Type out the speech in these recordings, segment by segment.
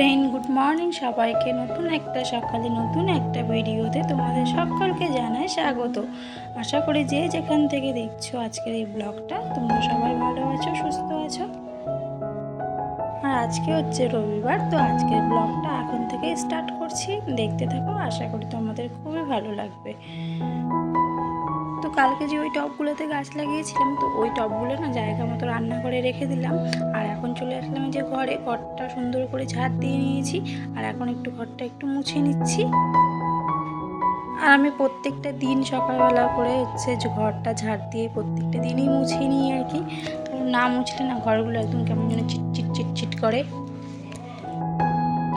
Friend, good morning সবাইকে। নতুন একটা সকালে নতুন একটা ভিডিওতে তোমাদের সকলকে জানাই স্বাগত। আশা করি যে যেখান থেকে দেখছ আজকের এই ব্লগটা, তোমরা সবাই ভালো আছো, সুস্থ আছো। আর আজকে হচ্ছে রবিবার, তো আজকের ব্লগটা এখন থেকে স্টার্ট করছি। দেখতে থাকো, আশা করি তোমাদের খুবই ভালো লাগবে। কালকে যে ওই টবগুলোতে গাছ লাগিয়েছিলাম, তো ওই টবগুলো না জায়গা মতো রান্না করে রেখে দিলাম। আর এখন চলে আসলাম যে ঘরে, ঘরটা সুন্দর করে ঝাড় দিয়ে নিয়েছি। আর এখন একটু ঘরটা একটু মুছে নিচ্ছি। আর আমি প্রত্যেকটা দিন সকালবেলা করে হচ্ছে যে ঘরটা ঝাড় দিয়ে প্রত্যেকটা দিনই মুছে নিই আর কি। না মুছলে না ঘরগুলো একদম কেমন যেন চিট চিট চিট চিট করে।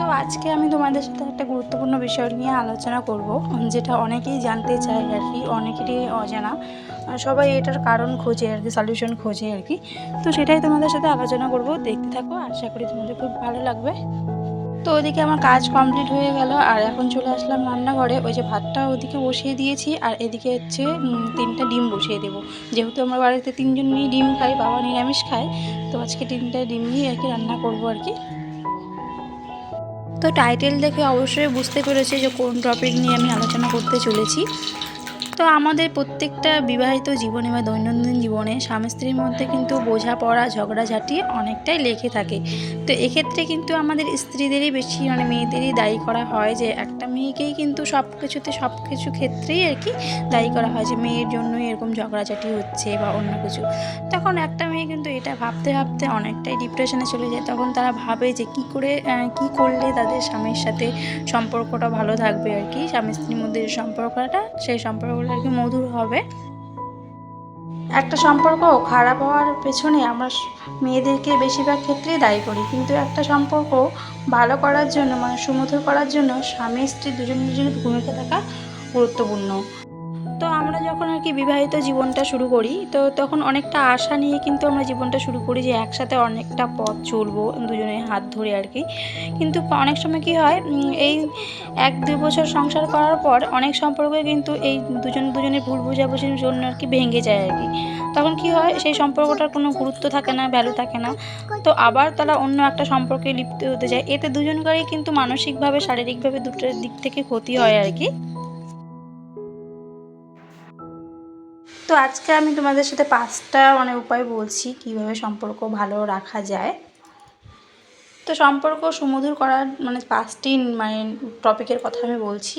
তো আজকে আমি তোমাদের সাথে একটা গুরুত্বপূর্ণ বিষয় নিয়ে আলোচনা করব, যেটা অনেকেই জানতে চায় আর কি, অনেকেরই অজানা। সবাই এটার কারণ খোঁজে আর কি সলিউশন খোঁজে আর কি। তো সেটাই তোমাদের সাথে আলোচনা করব, দেখতে থাকো, আশা করি তোমাদের খুব ভালো লাগবে। তো ওদিকে আমার কাজ কমপ্লিট হয়ে গেল, আর এখন চলে আসলাম রান্নাঘরে। ওই যে ভাতটা ওদিকে বসিয়ে দিয়েছি, আর এদিকে হচ্ছে তিনটা ডিম বসিয়ে দেবো। যেহেতু আমার বাড়িতে তিনজনই ডিম খাই, বাবা নিরামিষ খায়, তো আজকে তিনটা ডিম নিয়ে আর কি রান্না করব আর কি। তো টাইটেল দেখে অবশ্যই বুঝতে পেরেছি যে কোন টপিক নিয়ে আমি আলোচনা করতে চলেছি। তো আমাদের প্রত্যেকটা বিবাহিত জীবনে বা দৈনন্দিন জীবনে স্বামী স্ত্রীর মধ্যে কিন্তু বোঝাপড়া, ঝগড়াঝাটি অনেকটাই লেগে থাকে। তো এক্ষেত্রে কিন্তু আমাদের স্ত্রীদেরই বেশি মানে মেয়েদেরই দায়ী করা হয় যে একটা মেয়েকেই কিন্তু সব কিছুতে সব কিছু ক্ষেত্রেই আর কি দায়ী করা হয় যে মেয়ের জন্যই এরকম ঝগড়াঝাটি হচ্ছে বা অন্য কিছু। তখন একটা মেয়ে কিন্তু এটা ভাবতে ভাবতে অনেকটাই ডিপ্রেশনে চলে যায়। তখন তারা ভাবে যে কি করে কি করলে তাদের স্বামীর সাথে সম্পর্কটা ভালো থাকবে আর কি। স্বামী স্ত্রীর মধ্যে যে সম্পর্কটা, সেই সম্পর্কটা আর কি মধুর হবে। একটা সম্পর্ক খারাপ হওয়ার পেছনে আমরা মেয়েদেরকে বেশিরভাগ ক্ষেত্রেই দায়ী করি। কিন্তু একটা সম্পর্ক ভালো করার জন্য মানে সুমধুর করার জন্য স্বামী স্ত্রী দুজন দুজনের ভূমিকা থাকা গুরুত্বপূর্ণ। তো আমরা যখন আর কি বিবাহিত জীবনটা শুরু করি, তো তখন অনেকটা আশা নিয়ে কিন্তু আমরা জীবনটা শুরু করি যে একসাথে অনেকটা পথ চলবো দুজনে হাত ধরে আর কি। কিন্তু অনেক সময় কি হয় এই এক দুই বছর সংসার করার পর অনেক সম্পর্কে কিন্তু এই দুজন দুজনের ভুল বোঝাবুঝির জন্য আর কি ভেঙে যায় আর কি। তখন কি হয়, সেই সম্পর্কটার কোনো গুরুত্ব থাকে না ভ্যালু থাকে না। তো আবার তারা অন্য একটা সম্পর্কে লিপ্ত হতে যায়। এতে দুজনকারই কিন্তু মানসিকভাবে, শারীরিকভাবে দুটোর দিক থেকে ক্ষতি হয় আর কি। তো আজকে আমি তোমাদের সাথে পাঁচটা মানে উপায় বলছি, কীভাবে সম্পর্ক ভালো রাখা যায়। তো সম্পর্ক সুমধুর করার মানে পাঁচটি মানে টপিকের কথা আমি বলছি।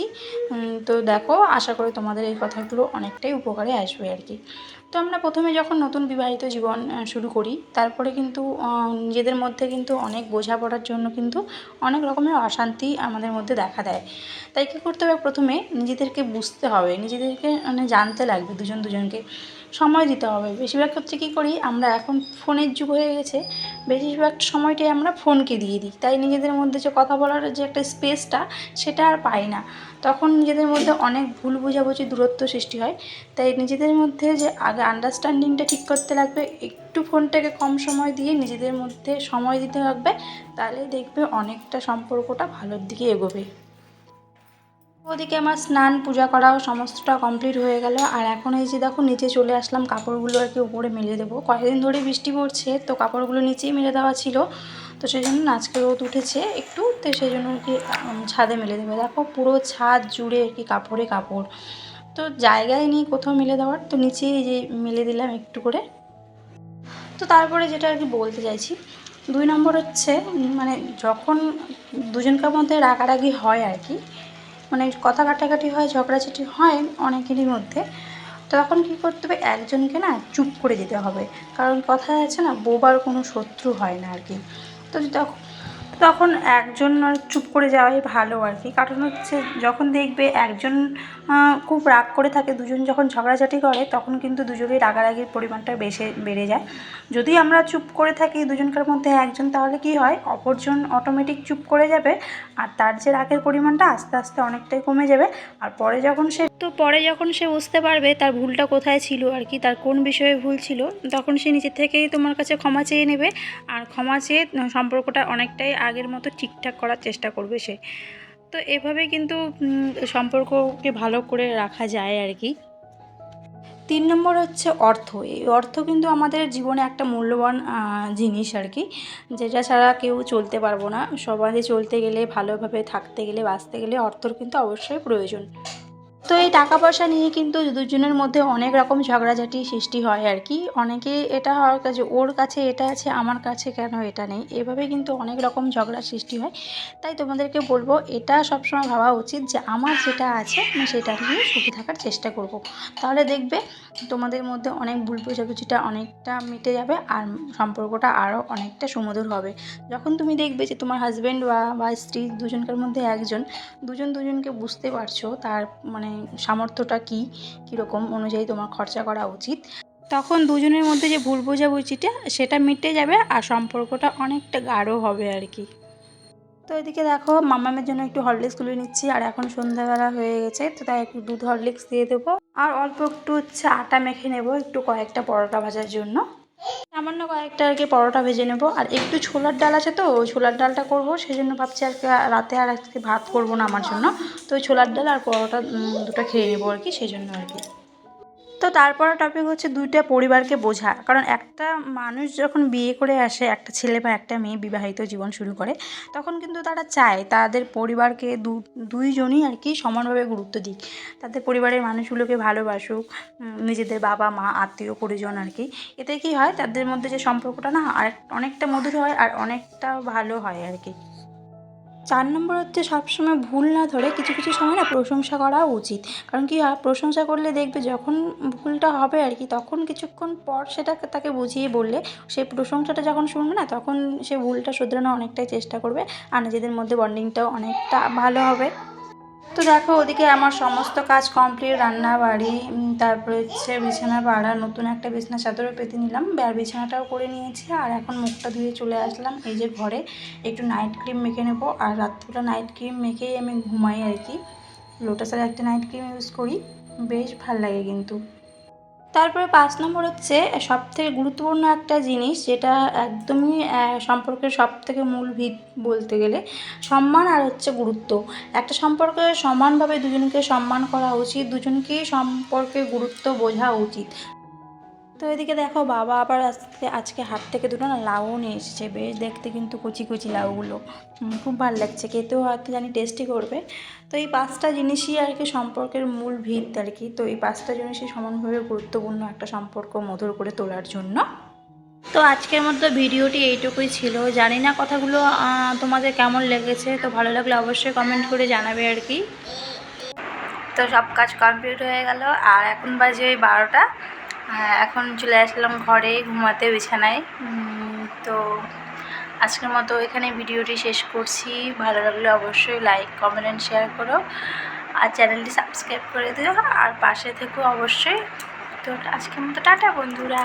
তো দেখো, আশা করি তোমাদের এই কথাগুলো অনেকটাই উপকারে আসবে আর কি। তো আমরা প্রথমে যখন নতুন বিবাহিত জীবন শুরু করি, তারপরে কিন্তু নিজেদের মধ্যে কিন্তু অনেক বোঝাপড়ার জন্য কিন্তু অনেক রকমের অশান্তি আমাদের মধ্যে দেখা দেয়। তাই কী করতে হবে? প্রথমে নিজেদেরকে বুঝতে হবে, নিজেদেরকে মানে জানতে লাগবে দুজন দুজনকে। সময় দিতে হবে। বেশিরভাগ ক্ষেত্রে কী করি, আমরা এখন ফোনের যুগ হয়ে গেছে, বেশিরভাগ সময়টাই আমরা ফোনকে দিয়ে দিই। তাই নিজেদের মধ্যে যে কথা বলার যে একটা স্পেসটা, সেটা আর পাই না। তখন নিজেদের মধ্যে অনেক ভুল বোঝাবুঝি, দূরত্ব সৃষ্টি হয়। তাই নিজেদের মধ্যে যে আগে আন্ডারস্ট্যান্ডিংটা ঠিক করতে লাগবে, একটু ফোনটাকে কম সময় দিয়ে নিজেদের মধ্যে সময় দিতে লাগবে তাহলে দেখবে অনেকটা সম্পর্কটা ভালোর দিকে এগোবে। ওদিকে আমার স্নান, পূজা করাও সমস্তটা কমপ্লিট হয়ে গেল। আর এখন এই যে দেখো, নিচে চলে আসলাম, কাপড়গুলো আর কি উপরে মেলে দেবো। কয়েকদিন ধরে বৃষ্টি পড়ছে, তো কাপড়গুলো নিচেই মেলে দেওয়া ছিল। তো সেই জন্য আজকে রোদ উঠেছে একটু, তো সেই জন্য আর কি ছাদে মেলে দেবে। দেখো, পুরো ছাদ জুড়ে আর কি কাপড়ে কাপড়। তো জায়গায় নেই কোথাও মেলে দেওয়ার, তো নিচে এই যে মেলে দিলাম একটু করে। তো তারপরে যেটা আর কি বলতে চাইছি, দুই নম্বর হচ্ছে মানে যখন দুজনকার মধ্যে রাগারাগি হয় আর কি মানে কথা কাটাকাটি হয় ঝগড়াঝাটি হয় অনেকেরই মধ্যে। তখন কি করতে হবে? একজনকে না চুপ করে যেতে হবে। কারণ কথায় আছে না, বোবার কোনো শত্রু হয় না আর কি। তো তখন তখন একজন চুপ করে যাওয়াই ভালো আর কি। কারণ হচ্ছে যখন দেখবে একজন খুব রাগ করে থাকে, দুজন যখন ঝগড়াঝাটি করে, তখন কিন্তু দুজনেই রাগারাগির পরিমাণটা বেশি, বেড়ে যায়। যদি আমরা চুপ করে থাকি দুজনকার মধ্যে একজন, তাহলে কি হয়? অপরজন অটোমেটিক চুপ করে যাবে, আর তার যে রাগের পরিমাণটা আস্তে আস্তে অনেকটাই কমে যাবে। আর পরে যখন সে তো পরে যখন সে বুঝতে পারবে তার ভুলটা কোথায় ছিল আর কি, তার কোন বিষয়ে ভুল ছিল, তখন সে নিজে থেকেই তোমার কাছে ক্ষমা চেয়ে নেবে। আর ক্ষমা চেয়ে সম্পর্কটা অনেকটাই আগের মতো ঠিকঠাক করার চেষ্টা করবে সে। তো এভাবে কিন্তু সম্পর্ককে ভালো করে রাখা যায় আর কি। তিন নম্বর হচ্ছে অর্থ। এই অর্থ কিন্তু আমাদের জীবনে একটা মূল্যবান জিনিস আর কি, যেটা ছাড়া কেউ চলতে পারব না। সবাই চলতে গেলে, ভালোভাবে থাকতে গেলে, বাঁচতে গেলে অর্থর কিন্তু অবশ্যই প্রয়োজন। তো এই টাকা পয়সা নিয়ে কিন্তু দুজনের মধ্যে অনেক রকম ঝগড়াঝাটি সৃষ্টি হয় আর কি। অনেকে এটা হওয়ার কাছে ওর কাছে এটা আছে, আমার কাছে কেন এটা নেই? এভাবে কিন্তু অনেক রকম ঝগড়া সৃষ্টি হয়। তাই তোমাদেরকে বলব, এটা সবসময় ভাবা উচিত যে আমার যেটা আছে, আমি সেটা নিয়ে সুখী থাকার চেষ্টা করব। তাহলে দেখবে তোমাদের মধ্যে অনেক ভুল বোঝাবুঝিটা অনেকটা মিটে যাবে আর সম্পর্কটা আরও অনেকটা সুমধুর হবে। যখন তুমি দেখবে যে তোমার হাজব্যান্ড বা বা স্ত্রী দুজনকার মধ্যে একজন, দুজন দুজনকে বুঝতে পারছ, তার মানে সামর্থ্যটা কী? কীরকম অনুযায়ী তোমার খরচা করা উচিত? তখন দুজনের মধ্যে যে ভুল বোঝাবুঝিটা সেটা মিটে যাবে আর সম্পর্কটা অনেকটা গাঢ় হবে আর কি। তো এদিকে দেখো মামামের জন্য একটু হরলিক্স তুলে নিচ্ছি আর এখন সন্ধ্যাবেলা হয়ে গেছে তো তাই একটু দুধ হরলিক্স দিয়ে দেবো। আর অল্প একটু হচ্ছে আটা মেখে নেব একটু কয়েকটা পরোটা ভাজার জন্য। সামান্য কয়েকটা আর কি পরোটা ভেজে নেব। আর একটু ছোলার ডাল আছে তো ছোলার ডালটা করব। সেই জন্য ভাবছি আর রাতে আর আজকে ভাত করব না আমার জন্য। তো ছোলার ডাল আর পরোটা দুটো খেয়ে নেব আর কি সেই জন্য আর কি। তো তারপরে টপিক হচ্ছে দুইটা পরিবারকে বোঝা। কারণ একটা মানুষ যখন বিয়ে করে আসে, একটা ছেলে বা একটা মেয়ে বিবাহিত জীবন শুরু করে, তখন কিন্তু তারা চায় তাদের পরিবারকে দু, দুইজনই আর কি সমানভাবে গুরুত্ব দিক। তাদের পরিবারের মানুষগুলোকে ভালোবাসুক নিজেদের বাবা, মা, আত্মীয়, পরিজন আর কি। এতে কি হয়? তাদের মধ্যে যে সম্পর্কটা না, আর অনেকটা মধুর হয়, আর অনেকটা ভালো হয় আর কি। চার নম্বর হচ্ছে সবসময় ভুল না ধরে কিছু কিছু সময় না প্রশংসা করা উচিত। কারণ কি হয়? প্রশংসা করলে দেখবে যখন ভুলটা হবে আর কি, তখন কিছুক্ষণ পর সেটা তাকে বুঝিয়ে বললে সেই প্রশংসাটা যখন শুনবে না, তখন সে ভুলটা শুধরানোর অনেকটাই চেষ্টা করবে। আর নিজেদের মধ্যে বন্ডিংটাও অনেকটা ভালো হবে। তো দেখো, ওদিকে আমার সমস্ত কাজ কমপ্লিট রান্না বাড়ি তারপরে হচ্ছে বিছানা, পাড়া, নতুন একটা বিছানা চাদরও পেতে নিলাম। আর বিছানাটাও করে নিয়েছি। আর এখন মুখটা ধুয়ে চলে আসলাম এই যে ঘরে। একটু নাইট ক্রিম মেখে নেব। আর রাত্রিবেলা নাইট ক্রিম মেখেই আমি ঘুমাই আর কি। লোটাসের একটা নাইট ক্রিম ইউজ করি। বেশ ভালো লাগে কিন্তু। তারপরে পাঁচ নম্বর হচ্ছে সব থেকে গুরুত্বপূর্ণ একটা জিনিস যেটা একদমই সম্পর্কের সব থেকে মূল ভিত বলতে গেলে, সম্মান আর হচ্ছে গুরুত্ব। একটা সম্পর্কে সমানভাবে দুজনকে সম্মান করা উচিত, দুজনকেই সম্পর্কে গুরুত্ব বোঝা উচিত। তো এদিকে দেখো বাবা আবার আজকে আজকে হাট থেকে দুটো না লাউ নিয়ে এসেছে। বেশ দেখতে কিন্তু কুচি কুচি লাউগুলো। খুব ভালো লাগছে। খেতেও হয়তো জানি টেস্টি করবে। তো এই পাঁচটা জিনিসই আর কি সম্পর্কের মূল ভিত আর কি। তো এই পাঁচটা জিনিসই সমানভাবে গুরুত্বপূর্ণ একটা সম্পর্ক মধুর করে তোলার জন্য। তো আজকের মতো ভিডিওটি এইটুকুই ছিল। জানি না কথাগুলো তোমাদের কেমন লেগেছে। তো ভালো লাগলে অবশ্যই কমেন্ট করে জানাবে আর কি। তো সব কাজ কমপ্লিট হয়ে গেল। আর এখন বাজে ওই বারোটা। এখন চলে আসলাম ঘরে, ঘুমাতে, বিছানায়। তো আজকের মতো এখানে ভিডিওটি শেষ করছি। ভালো লাগলে অবশ্যই লাইক কমেন্ট অ্যান্ড শেয়ার করো। আর চ্যানেলটি সাবস্ক্রাইব করে দিও। আর পাশে থেকেও অবশ্যই। তো আজকের মতো টাটা, বন্ধুরা।